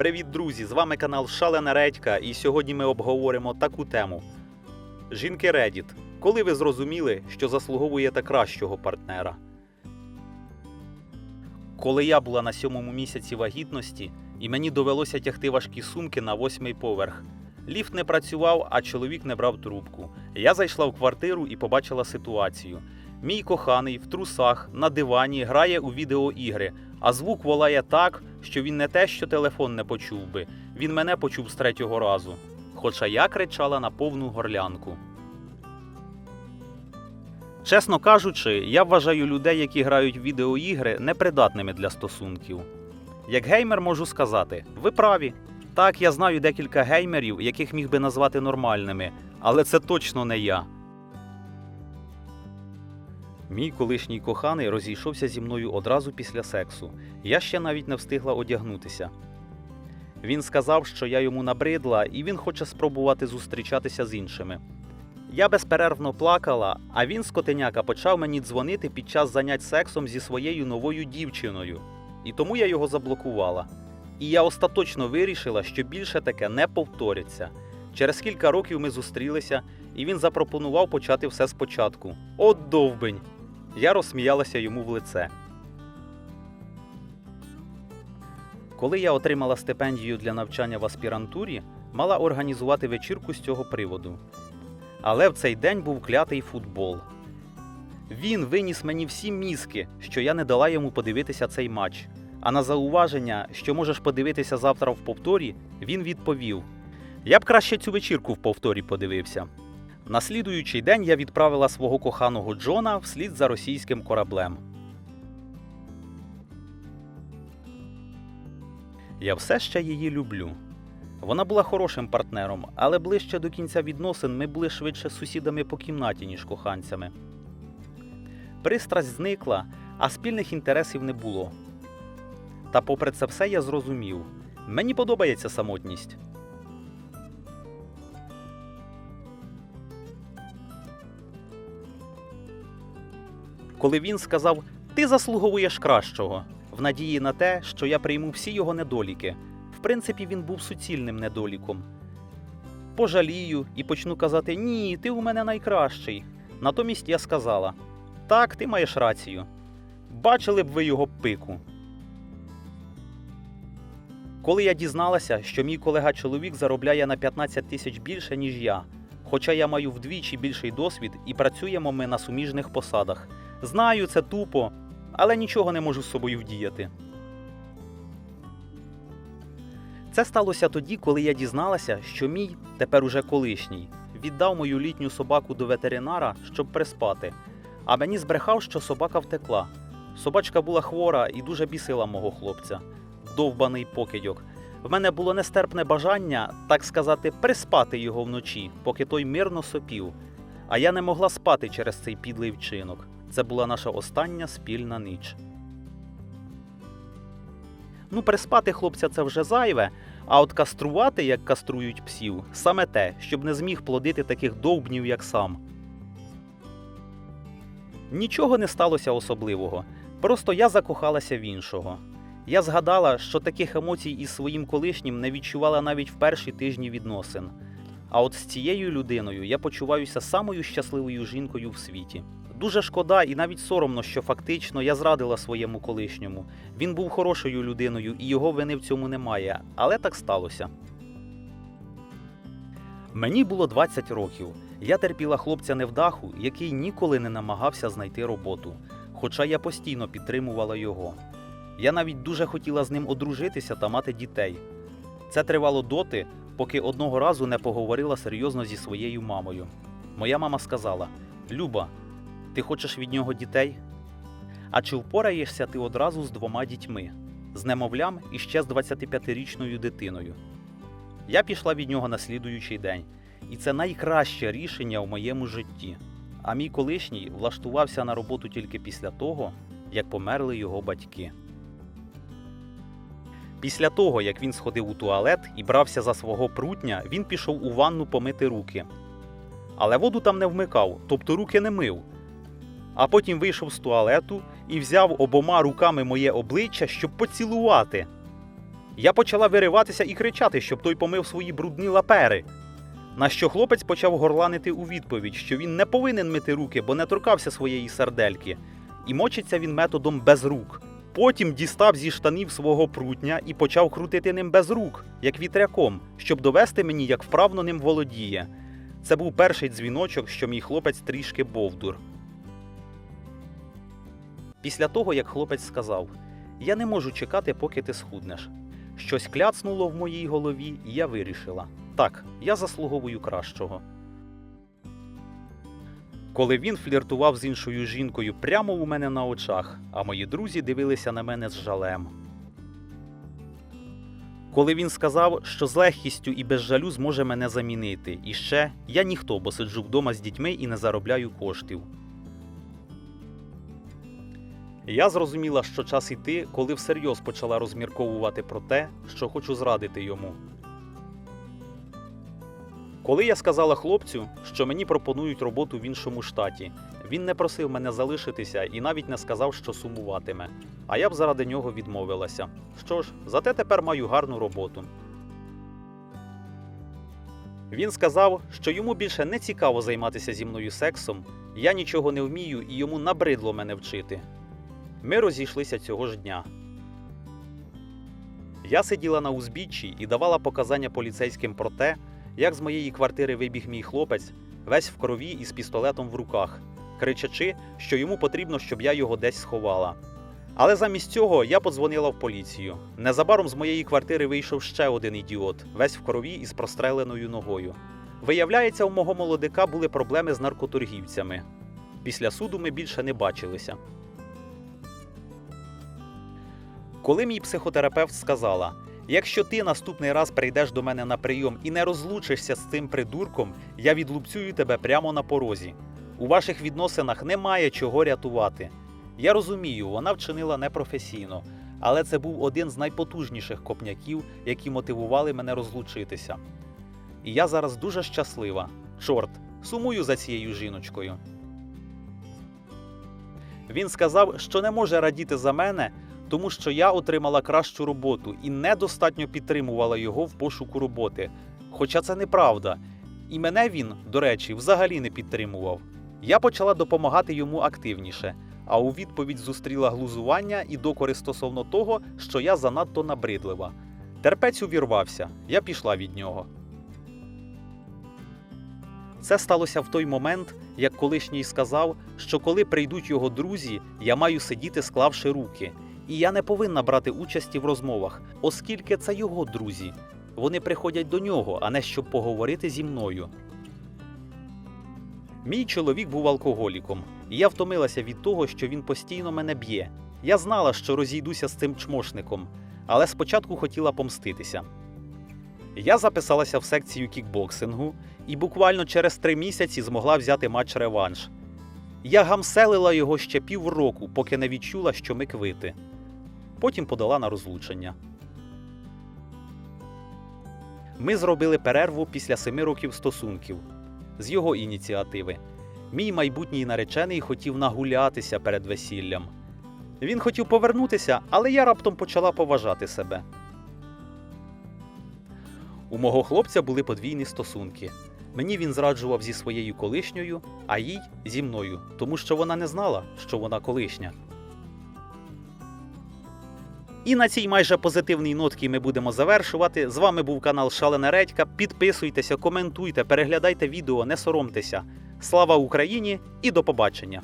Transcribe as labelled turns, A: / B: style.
A: Привіт, друзі! З вами канал Шалена Редька, і сьогодні ми обговоримо таку тему: Жінки Reddit. Коли ви зрозуміли, що заслуговуєте кращого партнера? Коли я була на сьомому місяці вагітності, і мені довелося тягти важкі сумки на восьмий поверх. Ліфт не працював, а чоловік не брав трубку. Я зайшла в квартиру і побачила ситуацію. Мій коханий в трусах на дивані грає у відеоігри, а звук волає так, що він не те, що телефон не почув би, він мене почув з третього разу. Хоча я кричала на повну горлянку. Чесно кажучи, я вважаю людей, які грають в відеоігри, непридатними для стосунків. Як геймер можу сказати, ви праві. Так, я знаю декілька геймерів, яких міг би назвати нормальними, але це точно не я. Мій колишній коханий розійшовся зі мною одразу після сексу. Я ще навіть не встигла одягнутися. Він сказав, що я йому набридла, і він хоче спробувати зустрічатися з іншими. Я безперервно плакала, а він, скотеняка, почав мені дзвонити під час занять сексом зі своєю новою дівчиною. І тому я його заблокувала. І я остаточно вирішила, що більше таке не повториться. Через кілька років ми зустрілися, і він запропонував почати все спочатку. От довбень! Я розсміялася йому в лице. Коли я отримала стипендію для навчання в аспірантурі, мала організувати вечірку з цього приводу. Але в цей день був клятий футбол. Він виніс мені всі мізки, що я не дала йому подивитися цей матч. А на зауваження, що можеш подивитися завтра в повторі, він відповів: Я б краще цю вечірку в повторі подивився. На слідуючий день я відправила свого коханого Джона вслід за російським кораблем. Я все ще її люблю. Вона була хорошим партнером, але ближче до кінця відносин ми були швидше сусідами по кімнаті, ніж коханцями. Пристрасть зникла, а спільних інтересів не було. Та попри це все я зрозумів. Мені подобається самотність. Коли він сказав Ти заслуговуєш кращого, в надії на те, що я прийму всі його недоліки. В принципі, він був суцільним недоліком. Пожалію і почну казати Ні, ти у мене найкращий. Натомість я сказала Так, ти маєш рацію. Бачили б ви його пику. Коли я дізналася, що мій колега чоловік заробляє на 15 тисяч більше, ніж я, хоча я маю вдвічі більший досвід і працюємо ми на суміжних посадах. Знаю, це тупо, але нічого не можу з собою вдіяти. Це сталося тоді, коли я дізналася, що мій, тепер уже колишній, віддав мою літню собаку до ветеринара, щоб приспати, а мені збрехав, що собака втекла. Собачка була хвора і дуже бісила мого хлопця. Довбаний покидьок. В мене було нестерпне бажання, так сказати, приспати його вночі, поки той мирно сопів. А я не могла спати через цей підлий вчинок. Це була наша остання спільна ніч. Ну, приспати хлопця це вже зайве, а от каструвати, як каструють псів, саме те, щоб не зміг плодити таких довбнів, як сам. Нічого не сталося особливого. Просто я закохалася в іншого. Я згадала, що таких емоцій із своїм колишнім не відчувала навіть в перші тижні відносин. А от з цією людиною я почуваюся самою щасливою жінкою в світі. Дуже шкода і навіть соромно, що фактично я зрадила своєму колишньому. Він був хорошою людиною і його вини в цьому немає, але так сталося. Мені було 20 років. Я терпіла хлопця невдаху, який ніколи не намагався знайти роботу, хоча я постійно підтримувала його. Я навіть дуже хотіла з ним одружитися та мати дітей. Це тривало доти, поки одного разу не поговорила серйозно зі своєю мамою. Моя мама сказала: Люба, ти хочеш від нього дітей? А чи впораєшся ти одразу з двома дітьми, з немовлям і ще з 25-річною дитиною? Я пішла від нього на слідуючий день, і це найкраще рішення в моєму житті. А мій колишній влаштувався на роботу тільки після того, як померли його батьки. Після того, як він сходив у туалет і брався за свого прутня, він пішов у ванну помити руки. Але воду там не вмикав, тобто руки не мив. А потім вийшов з туалету і взяв обома руками моє обличчя, щоб поцілувати. Я почала вириватися і кричати, щоб той помив свої брудні лапери. На що хлопець почав горланити у відповідь, що він не повинен мити руки, бо не торкався своєї сардельки, і мочиться він методом без рук. Потім дістав зі штанів свого прутня і почав крутити ним без рук, як вітряком, щоб довести мені, як вправно ним володіє. Це був перший дзвіночок, що мій хлопець трішки бовдур. Після того, як хлопець сказав: Я не можу чекати, поки ти схуднеш. Щось кляцнуло в моїй голові, і я вирішила: так, я заслуговую кращого. Коли він фліртував з іншою жінкою прямо у мене на очах, а мої друзі дивилися на мене з жалем. Коли він сказав, що з легкістю і без жалю зможе мене замінити, і ще я ніхто, бо сиджу вдома з дітьми і не заробляю коштів. Я зрозуміла, що час іти, коли всерйоз почала розмірковувати про те, що хочу зрадити йому. Коли я сказала хлопцю, що мені пропонують роботу в іншому штаті, він не просив мене залишитися і навіть не сказав, що сумуватиме. А я б заради нього відмовилася. Що ж, зате тепер маю гарну роботу. Він сказав, що йому більше не цікаво займатися зі мною сексом, я нічого не вмію і йому набридло мене вчити. Ми розійшлися цього ж дня. Я сиділа на узбіччі і давала показання поліцейським про те, як з моєї квартири вибіг мій хлопець, весь в крові і з пістолетом в руках, кричачи, що йому потрібно, щоб я його десь сховала. Але замість цього я подзвонила в поліцію. Незабаром з моєї квартири вийшов ще один ідіот, весь в крові і з простреленою ногою. Виявляється, у мого молодика були проблеми з наркоторгівцями. Після суду ми більше не бачилися. Коли мій психотерапевт сказала: якщо ти наступний раз прийдеш до мене на прийом і не розлучишся з цим придурком, я відлупцюю тебе прямо на порозі. У ваших відносинах немає чого рятувати. Я розумію, вона вчинила непрофесійно, але це був один з найпотужніших копняків, які мотивували мене розлучитися. І я зараз дуже щаслива. Чорт, сумую за цією жіночкою. Він сказав, що не може радіти за мене, тому що я отримала кращу роботу і недостатньо підтримувала його в пошуку роботи. Хоча це неправда. І мене він, до речі, взагалі не підтримував. Я почала допомагати йому активніше, а у відповідь зустріла глузування і докори стосовно того, що я занадто набридлива. Терпець увірвався, я пішла від нього. Це сталося в той момент, як колишній сказав, що коли прийдуть його друзі, я маю сидіти, склавши руки. І я не повинна брати участі в розмовах, оскільки це його друзі. Вони приходять до нього, а не щоб поговорити зі мною. Мій чоловік був алкоголіком, і я втомилася від того, що він постійно мене б'є. Я знала, що розійдуся з цим чмошником, але спочатку хотіла помститися. Я записалася в секцію кікбоксингу і буквально через три місяці змогла взяти матч реванш. Я гамселила його ще півроку, поки не відчула, що ми квити. Потім подала на розлучення. Ми зробили перерву після семи років стосунків з його ініціативи. Мій майбутній наречений хотів нагулятися перед весіллям. Він хотів повернутися, але я раптом почала поважати себе. У мого хлопця були подвійні стосунки. Мені він зраджував зі своєю колишньою, а їй зі мною, тому що вона не знала, що вона колишня. І на цій майже позитивній нотці ми будемо завершувати. З вами був канал Шалена Редька. Підписуйтеся, коментуйте, переглядайте відео, не соромтеся. Слава Україні і до побачення!